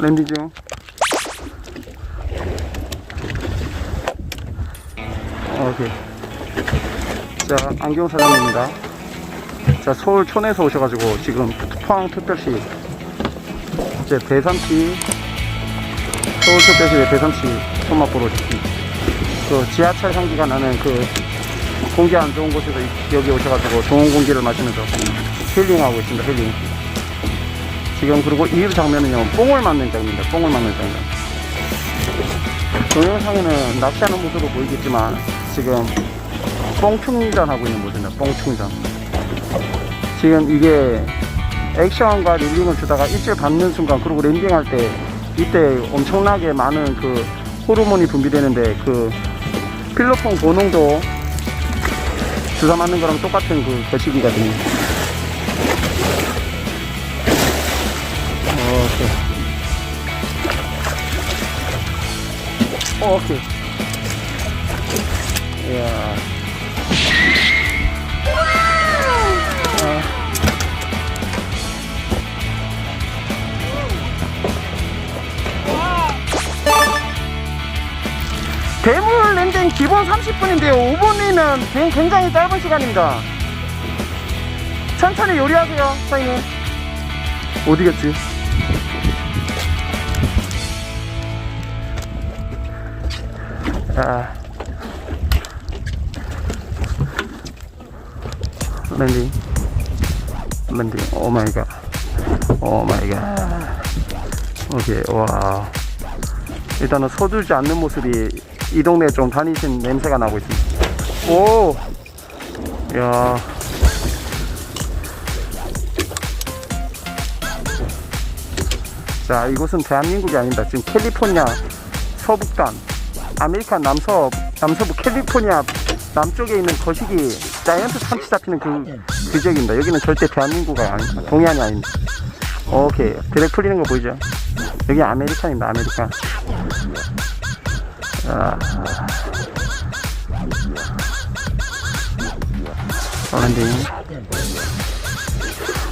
랜딩 중. 오케이. 자, 안경 사장님입니다. 자, 서울 촌에서 오셔가지고 지금 포항 특별시 이제 대삼시 서울 특별시 대삼시 손맛 보러 오셨습니다. 그 지하철 향기가 나는 그 공기 안 좋은 곳에서 이- 여기 오셔가지고 좋은 공기를 마시면서 힐링하고 있습니다. 힐링. 지금 그리고 이 장면은요 뽕을 맞는 장면입니다. 뽕을 맞는 장면. 동영상에는 낚시하는 모습으로 보이겠지만 지금 뽕 충전하고 있는 모습입니다. 뽕 충전. 지금 이게 액션과 릴링을 주다가 입질 받는 순간 그리고 랜딩할 때 이때 엄청나게 많은 그 호르몬이 분비되는데 그 필로폰 고농도 주사 맞는 거랑 똑같은 그 거시기거든요. 오 어, 오케이. 이야. 아. 대물 랜딩 기본 30분인데요. 5분이면 굉장히 짧은 시간입니다. 천천히 요리하세요, 사장님. 어디 갔지? 아. 랜딩. 랜딩. 오 마이 갓. 오 마이 갓. 오케이, 와. 일단은 서두르지 않는 모습이 이 동네에 좀 다니신 냄새가 나고 있습니다. 오! 야 자, 이곳은 대한민국이 아닙니다. 지금 캘리포니아 서북단, 아메리칸 남서, 남서부 캘리포니아 남쪽에 있는 거시기 자이언트 참치 잡히는 그, 그 지역입니다. 여기는 절대 대한민국이 아닙니다. 동해안이 아닙니다. 오케이. 드랙 풀리는 거 보이죠? 여기 아메리칸입니다. 아메리칸. 아. 랜딩.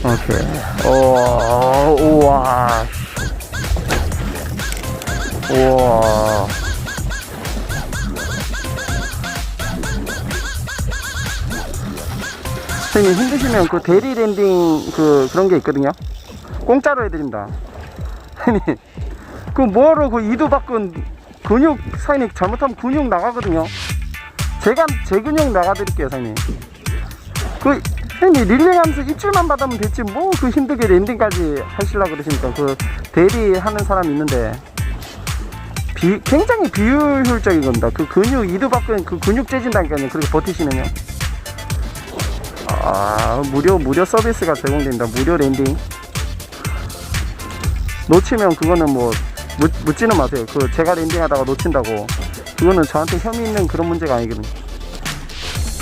오케이. 오, 우와. 우와. 선생님 힘드시면 그 대리 랜딩 그 그런 게 있거든요. 공짜로 해드립니다. 선생님 그 뭐하러 그 이도 바꾼 근육 사장님 잘못하면 근육 나가거든요. 제가 제 근육 나가드릴게요 사장님. 그 형님 릴링하면서 입질만 받으면 됐지 뭐 그 힘들게 랜딩까지 하시려 그러십니까 그 대리하는 사람이 있는데 비, 굉장히 비효율적인 겁니다 그 근육 이두 바꾼 그 근육 째진다니까요 그렇게 버티시면요 아 무료 무료 서비스가 제공됩니다. 무료 랜딩. 놓치면 그거는 뭐 묻, 묻지는 마세요. 그 제가 랜딩하다가 놓친다고. 그거는 저한테 혐의 있는 그런 문제가 아니거든요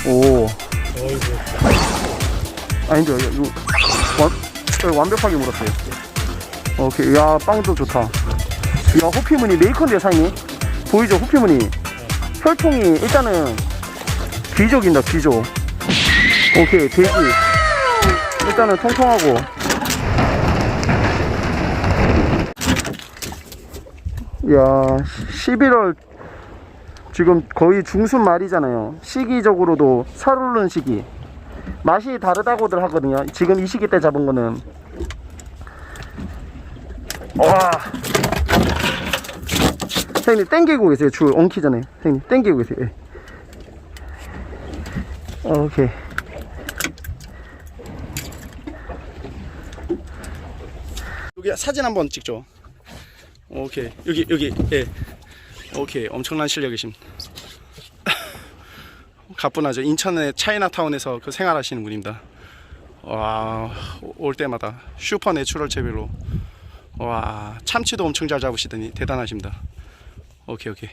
오. 아닌데 이거 완, 완벽하게 물었어요. 오케이. 야 빵도 좋다. 야 호피무늬 메이커인데 사장님 보이죠? 호피무늬. 혈통이 일단은 귀족입니다. 귀족 오케이 돼지 일단은 통통하고 야 11월 지금 거의 중순 말이잖아요 시기적으로도 살오르는 시기 맛이 다르다고들 하거든요. 지금 이 시기 때 잡은 거는 와 선생님 땡기고 계세요. 줄 엉키 전에 선생님 땡기고 계세요. 예. 오케이. 여기 사진 한번 찍죠. 오케이 여기 여기 예. 오케이 엄청난 실력이십니다. 가뿐하죠. 인천의 차이나타운에서 그 생활하시는 분입니다. 와, 올 때마다 슈퍼 내추럴 재배로 와, 참치도 엄청 잘 잡으시더니 대단하십니다. 오케이, 오케이.